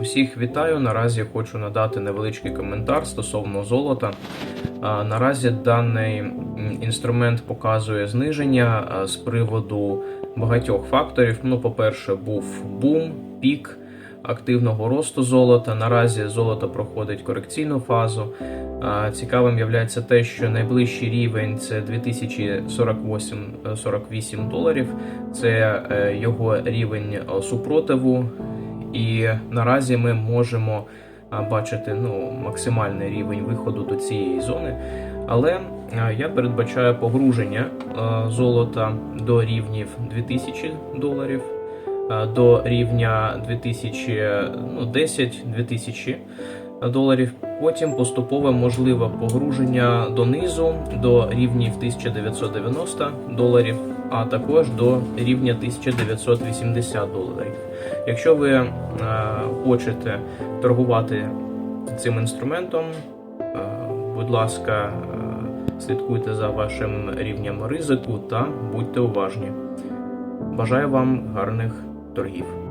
Усіх вітаю. Наразі хочу надати невеличкий коментар стосовно золота. Наразі даний інструмент показує зниження з приводу багатьох факторів. Ну, по-перше, був бум, пік активного росту золота. Наразі золото проходить корекційну фазу. Цікавим є те, що найближчий рівень це 2048-48 доларів. Це е, його рівень е, супротиву. І наразі ми можемо бачити ну, максимальний рівень виходу до цієї зони. Але я передбачаю погруження золота до рівнів 2000 доларів, до рівня 2010-2000 доларів. Потім поступове можливе погруження донизу до рівнів 1990 доларів, а також до рівня 1980 доларів. Якщо ви е, хочете торгувати цим інструментом, е, будь ласка, е, слідкуйте за вашим рівнем ризику та будьте уважні. Бажаю вам гарних торгів.